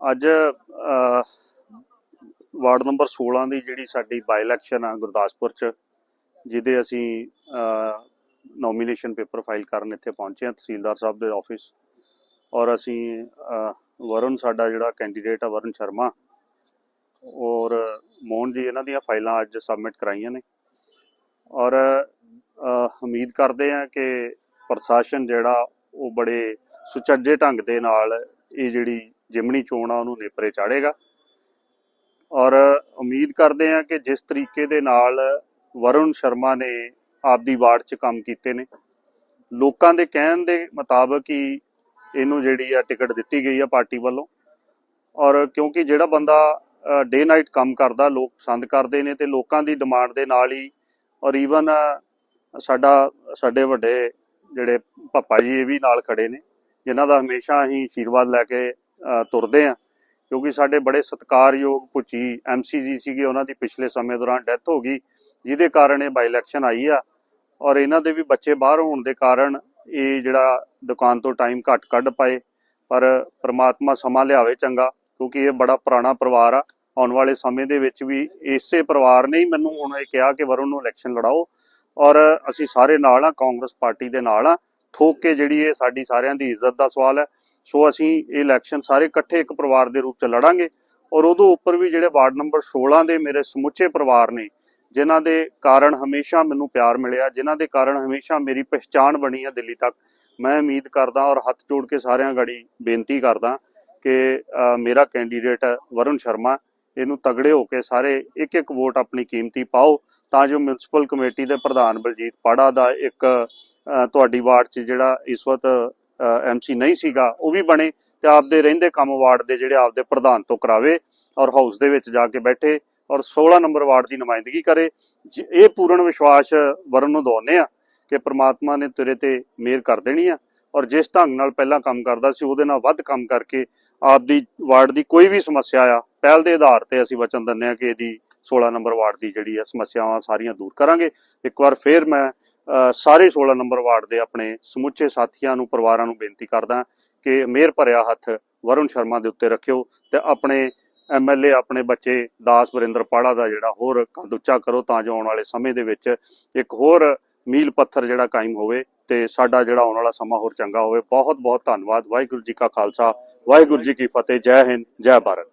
ਅੱਜ ward number 16 ਦੀ ਜਿਹੜੀ ਸਾਡੀ ਬਾਈ ਇਲੈਕਸ਼ਨ ਆ ਗੁਰਦਾਸਪੁਰ ਚ, ਜਿਹਦੇ ਅਸੀਂ ਨੋਮੀਨੇਸ਼ਨ ਪੇਪਰ ਫਾਈਲ ਕਰਨ ਇੱਥੇ ਪਹੁੰਚੇ ਹਾਂ ਤਹਿਸੀਲਦਾਰ ਸਾਹਿਬ ਦੇ ਆਫਿਸ ਔਰ ਅਸੀਂ ਵਰੁਣ ਸਾਡਾ ਜਿਹੜਾ ਕੈਂਡੀਡੇਟ ਆ ਵਰੁਣ ਸ਼ਰਮਾ, ਔਰ ਮੋਹਨ ਜੀ ਇਹਨਾਂ ਦੀਆਂ ਫਾਈਲਾਂ ਅੱਜ ਸਬਮਿਟ ਕਰਾਈਆਂ ਨੇ। ਔਰ ਉਮੀਦ ਕਰਦੇ ਹਾਂ ਕਿ ਪ੍ਰਸ਼ਾਸਨ ਜਿਹੜਾ ਉਹ ਬੜੇ ਸੁਚੱਜੇ ਢੰਗ ਦੇ ਨਾਲ ਇਹ ਜਿਹੜੀ ਜਿਮਣੀ ਚੋਣ ਆ ਉਹਨੂੰ ਨੇਪਰੇ ਚਾੜੇਗਾ। ਔਰ ਉਮੀਦ ਕਰਦੇ ਹਾਂ ਕਿ ਜਿਸ ਤਰੀਕੇ ਦੇ ਨਾਲ ਵਰੁਣ ਸ਼ਰਮਾ ਨੇ ਆਪਦੀ ਵਾਰਡ 'ਚ ਕੰਮ ਕੀਤੇ ਨੇ। ਲੋਕਾਂ ਦੇ ਕਹਿਣ ਦੇ ਮੁਤਾਬਕ ਹੀ ਇਹਨੂੰ ਜਿਹੜੀ ਆ ਟਿਕਟ ਦਿੱਤੀ ਗਈ ਆ ਪਾਰਟੀ ਵੱਲੋਂ। ਔਰ ਕਿਉਂਕਿ ਜਿਹੜਾ ਬੰਦਾ ਡੇ ਨਾਈਟ ਕੰਮ ਕਰਦਾ, ਲੋਕ ਪਸੰਦ ਕਰਦੇ ਨੇ ਤੇ ਲੋਕਾਂ ਦੀ ਡਿਮਾਂਡ ਦੇ ਨਾਲ ਹੀ ਔਰ ਈਵਨ ਸਾਡਾ, ਸਾਡੇ ਵੱਡੇ ਜਿਹੜੇ ਪਪਾ ਜੀ ਇਹ ਵੀ ਨਾਲ ਖੜੇ ਨੇ, ਜਿਨ੍ਹਾਂ ਦਾ ਹਮੇਸ਼ਾ ਹੀ ਆਸ਼ੀਰਵਾਦ ਲੈ ਕੇ ਤੁਰਦੇ ਆ। ਕਿਉਂਕਿ ਸਾਡੇ ਬੜੇ ਸਤਿਕਾਰਯੋਗ ਪੁੱਚੀ ਐਮਸੀਜੀ ਸੀਗੇ, ਉਹਨਾਂ ਦੀ ਪਿਛਲੇ ਸਮੇਂ ਦੌਰਾਨ ਡੈਥ ਹੋ ਗਈ, ਜਿਹਦੇ ਕਾਰਨ ਇਹ ਬਾਈ ਇਲੈਕਸ਼ਨ ਆਈ ਆ। ਔਰ ਇਹਨਾਂ ਦੇ ਵੀ ਬੱਚੇ ਬਾਹਰ ਹੋਣ ਦੇ ਕਾਰਨ ਇਹ ਜਿਹੜਾ ਦੁਕਾਨ ਤੋਂ ਟਾਈਮ ਘੱਟ ਕੱਢ ਪਾਏ, ਪਰ ਪ੍ਰਮਾਤਮਾ ਸਮਾਂ ਲਿਆਵੇ ਚੰਗਾ, ਕਿਉਂਕਿ ਇਹ ਬੜਾ ਪੁਰਾਣਾ ਪਰਿਵਾਰ ਆ। ਆਉਣ ਵਾਲੇ ਸਮੇਂ ਦੇ ਵਿੱਚ ਵੀ ਇਸੇ ਪਰਿਵਾਰ ਨੇ ਹੀ ਮੈਨੂੰ ਹੁਣ ਇਹ ਕਿਹਾ ਕਿ ਵਰੁਣ ਨੂੰ ਇਲੈਕਸ਼ਨ ਲੜਾਓ। ਔਰ ਅਸੀਂ ਸਾਰੇ ਨਾਲ ਆ, ਕਾਂਗਰਸ ਪਾਰਟੀ ਦੇ ਨਾਲ ਆ। ਠੋਕ ਕੇ ਜਿਹੜੀ ਇਹ ਸਾਡੀ ਸਾਰਿਆਂ ਦੀ ਇੱਜ਼ਤ ਦਾ ਸਵਾਲ ਹੈ ਸੋ ਅਸੀਂ ਇਹ ਇਲੈਕਸ਼ਨ ਸਾਰੇ ਇਕੱਠੇ ਇੱਕ ਪਰਿਵਾਰ ਦੇ ਰੂਪ ਚ ਲੜਾਂਗੇ ਔਰ ਉਦੋਂ ਉੱਪਰ ਵੀ ਜਿਹੜੇ ਵਾਰਡ ਨੰਬਰ 16 ਦੇ ਮੇਰੇ ਸਮੁੱਚੇ ਪਰਿਵਾਰ ਨੇ, ਜਿਨ੍ਹਾਂ ਦੇ ਕਾਰਨ ਹਮੇਸ਼ਾ ਮੈਨੂੰ ਪਿਆਰ ਮਿਲਿਆ, ਜਿਨ੍ਹਾਂ ਦੇ ਕਾਰਨ ਹਮੇਸ਼ਾ ਮੇਰੀ ਪਹਿਚਾਣ ਬਣੀ ਹੈ ਦਿੱਲੀ ਤੱਕ, ਮੈਂ ਉਮੀਦ ਕਰਦਾ ਔਰ ਹੱਥ ਜੋੜ ਕੇ ਸਾਰਿਆਂ ਗੜੀ ਬੇਨਤੀ ਕਰਦਾ ਕਿ ਮੇਰਾ ਕੈਂਡੀਡੇਟ ਵਰੁਣ ਸ਼ਰਮਾ, ਇਹਨੂੰ ਤਗੜੇ ਹੋ ਕੇ ਸਾਰੇ ਇੱਕ ਇੱਕ ਵੋਟ ਆਪਣੀ ਕੀਮਤੀ ਪਾਓ, ਤਾਂ ਜੋ ਮਿਊਨਿਸਪਲ ਕਮੇਟੀ ਦੇ ਪ੍ਰਧਾਨ ਬਲਜੀਤ ਪਾੜਾ ਦਾ ਇੱਕ ਤੁਹਾਡੀ ਵਾਰਡ 'ਚ ਜਿਹੜਾ ਇਸ ਵਕਤ ਐਮਸੀ ਨਹੀਂ ਸੀਗਾ, ਉਹ ਵੀ ਬਣੇ ਤੇ ਆਪਦੇ ਰਹਿੰਦੇ ਕੰਮ ਵਾਰਡ ਦੇ ਜਿਹੜੇ ਆਪਦੇ ਪ੍ਰਧਾਨ ਤੋਂ ਕਰਾਵੇ ਔਰ ਹਾਊਸ ਦੇ ਵਿੱਚ ਜਾ ਕੇ ਬੈਠੇ ਔਰ 16 ਨੰਬਰ ਵਾਰਡ ਦੀ ਨੁਮਾਇੰਦਗੀ ਕਰੇ। ਜ- ਇਹ ਪੂਰਨ ਵਿਸ਼ਵਾਸ ਵਰਨ ਨੂੰ ਦਵਾਉਂਦੇ ਆ ਕਿ ਪ੍ਰਮਾਤਮਾ ਨੇ ਤੇਰੇ ਤੇ ਮਿਹਰ ਕਰ ਦੇਣੀ ਆ ਔਰ ਜਿਸ ਢੰਗ ਨਾਲ ਪਹਿਲਾਂ ਕੰਮ ਕਰਦਾ ਸੀ, ਉਹਦੇ ਨਾਲ ਵੱਧ ਕੰਮ ਕਰਕੇ ਆਪਦੀ ਵਾਰਡ ਦੀ ਕੋਈ ਵੀ ਸਮੱਸਿਆ ਆ, ਪਹਿਲ ਦੇ ਆਧਾਰ ਤੇ ਅਸੀਂ ਵਚਨ ਦਿੰਦੇ ਆ ਕਿ ਇਹਦੀ 16 ਨੰਬਰ ਵਾਰਡ ਦੀ ਜਿਹੜੀ ਆ ਸਮੱਸਿਆਵਾਂ ਸਾਰੀਆਂ ਦੂਰ ਕਰਾਂਗੇ। ਇੱਕ ਵਾਰ ਫੇਰ ਮੈਂ ਸਾਰੇ 16 ਨੰਬਰ ਵਾਰਡ ਦੇ ਆਪਣੇ ਸਮੁੱਚੇ ਸਾਥੀਆਂ ਨੂੰ, ਪਰਿਵਾਰਾਂ ਨੂੰ ਬੇਨਤੀ ਕਰਦਾ ਕਿ ਮਿਹਰ ਭਰਿਆ ਹੱਥ ਵਰੁਣ ਸ਼ਰਮਾ ਦੇ ਉੱਤੇ ਰੱਖਿਓ ਤੇ ਆਪਣੇ ਐਮਐਲਏ ਆਪਣੇ ਬੱਚੇ ਦਾਸ ਵਰਿੰਦਰ ਪਾੜਾ ਦਾ ਜਿਹੜਾ ਹੋਰ ਕੱਦ ਉੱਚਾ ਕਰੋ ਤਾਂ ਜੋ ਆਉਣ ਵਾਲੇ ਸਮੇਂ ਦੇ ਵਿੱਚ ਇੱਕ ਹੋਰ ਮੀਲ ਪੱਥਰ ਜਿਹੜਾ ਕਾਇਮ ਹੋਵੇ ਤੇ ਸਾਡਾ ਜਿਹੜਾ ਆਉਣ ਵਾਲਾ ਸਮਾਂ ਹੋਰ ਚੰਗਾ ਹੋਵੇ। ਬਹੁਤ ਬਹੁਤ ਧੰਨਵਾਦ। ਵਾਹਿਗੁਰੂ ਜੀ ਕਾ ਖਾਲਸਾ, ਵਾਹਿਗੁਰੂ ਜੀ ਕੀ ਫਤਿਹ। ਜੈ ਹਿੰਦ, ਜੈ ਭਾਰਤ।